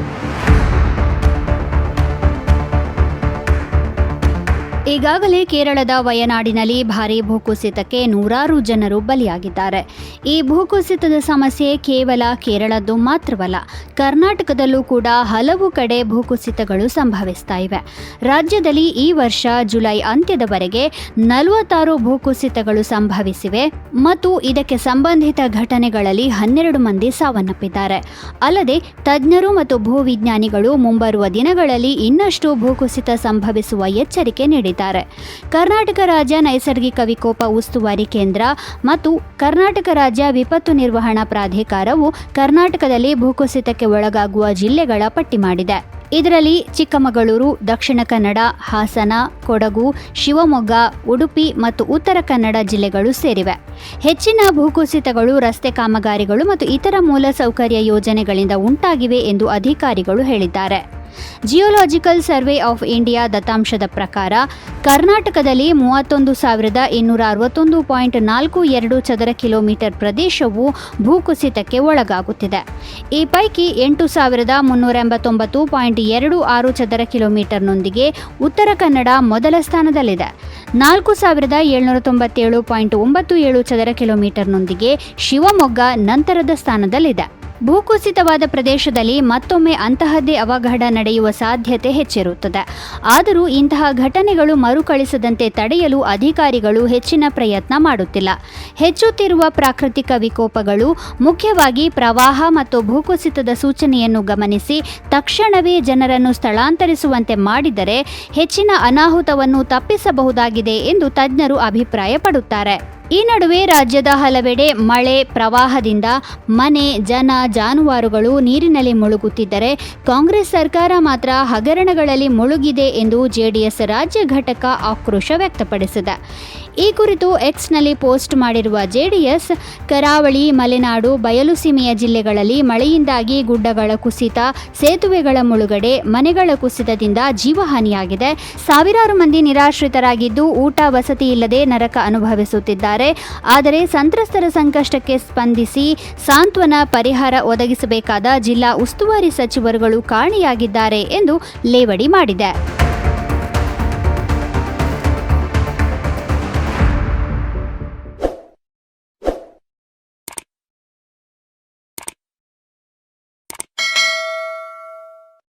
thank you ಈಗಾಗಲೇ ಕೇರಳದ ವಯನಾಡಿನಲ್ಲಿ ಭಾರೀ ಭೂಕುಸಿತಕ್ಕೆ ನೂರಾರು ಜನರು ಬಲಿಯಾಗಿದ್ದಾರೆ. ಈ ಭೂಕುಸಿತದ ಸಮಸ್ಯೆ ಕೇವಲ ಕೇರಳದ್ದು ಮಾತ್ರವಲ್ಲ, ಕರ್ನಾಟಕದಲ್ಲೂ ಕೂಡ ಹಲವು ಕಡೆ ಭೂಕುಸಿತಗಳು ಸಂಭವಿಸ್ತಾ ಇವೆ. ರಾಜ್ಯದಲ್ಲಿ ಈ ವರ್ಷ ಜುಲೈ ಅಂತ್ಯದವರೆಗೆ ನಲವತ್ತಾರು ಭೂಕುಸಿತಗಳು ಸಂಭವಿಸಿವೆ ಮತ್ತು ಇದಕ್ಕೆ ಸಂಬಂಧಿತ ಘಟನೆಗಳಲ್ಲಿ ಹನ್ನೆರಡು ಮಂದಿ ಸಾವನ್ನಪ್ಪಿದ್ದಾರೆ. ಅಲ್ಲದೆ, ತಜ್ಞರು ಮತ್ತು ಭೂವಿಜ್ಞಾನಿಗಳು ಮುಂಬರುವ ದಿನಗಳಲ್ಲಿ ಇನ್ನಷ್ಟು ಭೂಕುಸಿತ ಸಂಭವಿಸುವ ಎಚ್ಚರಿಕೆ ನೀಡಿದ್ದಾರೆ. ಕರ್ನಾಟಕ ರಾಜ್ಯ ನೈಸರ್ಗಿಕ ವಿಕೋಪ ಉಸ್ತುವಾರಿ ಕೇಂದ್ರ ಮತ್ತು ಕರ್ನಾಟಕ ರಾಜ್ಯ ವಿಪತ್ತು ನಿರ್ವಹಣಾ ಪ್ರಾಧಿಕಾರವು ಕರ್ನಾಟಕದಲ್ಲಿ ಭೂಕುಸಿತಕ್ಕೆ ಒಳಗಾಗುವ ಜಿಲ್ಲೆಗಳ ಪಟ್ಟಿ ಮಾಡಿದೆ. ಇದರಲ್ಲಿ ಚಿಕ್ಕಮಗಳೂರು, ದಕ್ಷಿಣ ಕನ್ನಡ, ಹಾಸನ, ಕೊಡಗು, ಶಿವಮೊಗ್ಗ, ಉಡುಪಿ ಮತ್ತು ಉತ್ತರ ಕನ್ನಡ ಜಿಲ್ಲೆಗಳು ಸೇರಿವೆ. ಹೆಚ್ಚಿನ ಭೂಕುಸಿತಗಳು, ರಸ್ತೆ ಕಾಮಗಾರಿಗಳು ಮತ್ತು ಇತರ ಮೂಲಸೌಕರ್ಯ ಯೋಜನೆಗಳಿಂದ ಉಂಟಾಗಿವೆ ಎಂದು ಅಧಿಕಾರಿಗಳು ಹೇಳಿದ್ದಾರೆ. ಜಿಯೋಲಾಜಿಕಲ್ ಸರ್ವೆ ಆಫ್ ಇಂಡಿಯಾ ದತ್ತಾಂಶದ ಪ್ರಕಾರ, ಕರ್ನಾಟಕದಲ್ಲಿ ಮೂವತ್ತೊಂದು ಸಾವಿರದ ಇನ್ನೂರ ಅರವತ್ತೊಂದು ಪಾಯಿಂಟ್ ನಾಲ್ಕು ಎರಡು ಚದರ ಕಿಲೋಮೀಟರ್ ಪ್ರದೇಶವು ಭೂಕುಸಿತಕ್ಕೆ ಒಳಗಾಗುತ್ತಿದೆ. ಈ ಪೈಕಿ ಎಂಟು ಸಾವಿರದ ಮುನ್ನೂರ ಎಂಬತ್ತೊಂಬತ್ತು ಪಾಯಿಂಟ್ ಎರಡು ಆರು ಚದರ ಕಿಲೋಮೀಟರ್ನೊಂದಿಗೆ ಉತ್ತರ ಕನ್ನಡ ಮೊದಲ ಸ್ಥಾನದಲ್ಲಿದೆ. ನಾಲ್ಕು ಸಾವಿರದ ಏಳ್ನೂರ ತೊಂಬತ್ತೇಳು ಪಾಯಿಂಟ್ ಒಂಬತ್ತು ಏಳು ಚದರ ಕಿಲೋಮೀಟರ್ನೊಂದಿಗೆ ಶಿವಮೊಗ್ಗ ನಂತರದ ಸ್ಥಾನದಲ್ಲಿದೆ. ಭೂಕುಸಿತವಾದ ಪ್ರದೇಶದಲ್ಲಿ ಮತ್ತೊಮ್ಮೆ ಅಂತಹದ್ದೇ ಅವಘಡ ನಡೆಯುವ ಸಾಧ್ಯತೆ ಹೆಚ್ಚಿರುತ್ತದೆ. ಆದರೂ ಇಂತಹ ಘಟನೆಗಳು ಮರುಕಳಿಸದಂತೆ ತಡೆಯಲು ಅಧಿಕಾರಿಗಳು ಹೆಚ್ಚಿನ ಪ್ರಯತ್ನ ಮಾಡುತ್ತಿಲ್ಲ. ಹೆಚ್ಚುತ್ತಿರುವ ಪ್ರಾಕೃತಿಕ ವಿಕೋಪಗಳು, ಮುಖ್ಯವಾಗಿ ಪ್ರವಾಹ ಮತ್ತು ಭೂಕುಸಿತದ ಸೂಚನೆಯನ್ನು ಗಮನಿಸಿ ತಕ್ಷಣವೇ ಜನರನ್ನು ಸ್ಥಳಾಂತರಿಸುವಂತೆ ಮಾಡಿದರೆ ಹೆಚ್ಚಿನ ಅನಾಹುತವನ್ನು ತಪ್ಪಿಸಬಹುದಾಗಿದೆ ಎಂದು ತಜ್ಞರು ಅಭಿಪ್ರಾಯಪಡುತ್ತಾರೆ. ಈ ನಡುವೆ ರಾಜ್ಯದ ಹಲವೆಡೆ ಮಳೆ, ಪ್ರವಾಹದಿಂದ ಮನೆ, ಜನ, ಜಾನುವಾರುಗಳು ನೀರಿನಲ್ಲಿ ಮುಳುಗುತ್ತಿದ್ದರೆ ಕಾಂಗ್ರೆಸ್ ಸರ್ಕಾರ ಮಾತ್ರ ಹಗರಣಗಳಲ್ಲಿ ಮುಳುಗಿದೆ ಎಂದು ಜೆಡಿಎಸ್ ರಾಜ್ಯ ಘಟಕ ಆಕ್ರೋಶ ವ್ಯಕ್ತಪಡಿಸಿದೆ. ಈ ಕುರಿತು ಎಕ್ಸ್ನಲ್ಲಿ ಪೋಸ್ಟ್ ಮಾಡಿರುವ ಜೆಡಿಎಸ್ ಕರಾವಳಿ, ಮಲೆನಾಡು ಬಯಲುಸೀಮೆಯ ಜಿಲ್ಲೆಗಳಲ್ಲಿ ಮಳೆಯಿಂದಾಗಿ ಗುಡ್ಡಗಳ ಕುಸಿತ, ಸೇತುವೆಗಳ ಮುಳುಗಡೆ, ಮನೆಗಳ ಕುಸಿತದಿಂದ ಜೀವಹಾನಿಯಾಗಿದೆ. ಸಾವಿರಾರು ಮಂದಿ ನಿರಾಶ್ರಿತರಾಗಿದ್ದು ಊಟ ವಸತಿ ಇಲ್ಲದೆ ನರಕ ಅನುಭವಿಸುತ್ತಿದ್ದಾರೆ. ಆದರೆ ಸಂತ್ರಸ್ತರ ಸಂಕಷ್ಟಕ್ಕೆ ಸ್ಪಂದಿಸಿ ಸಾಂತ್ವನ ಪರಿಹಾರ ಒದಗಿಸಬೇಕಾದ ಜಿಲ್ಲಾ ಉಸ್ತುವಾರಿ ಸಚಿವರುಗಳು ಕಾಣೆಯಾಗಿದ್ದಾರೆ ಎಂದು ಲೇವಡಿ ಮಾಡಿದೆ.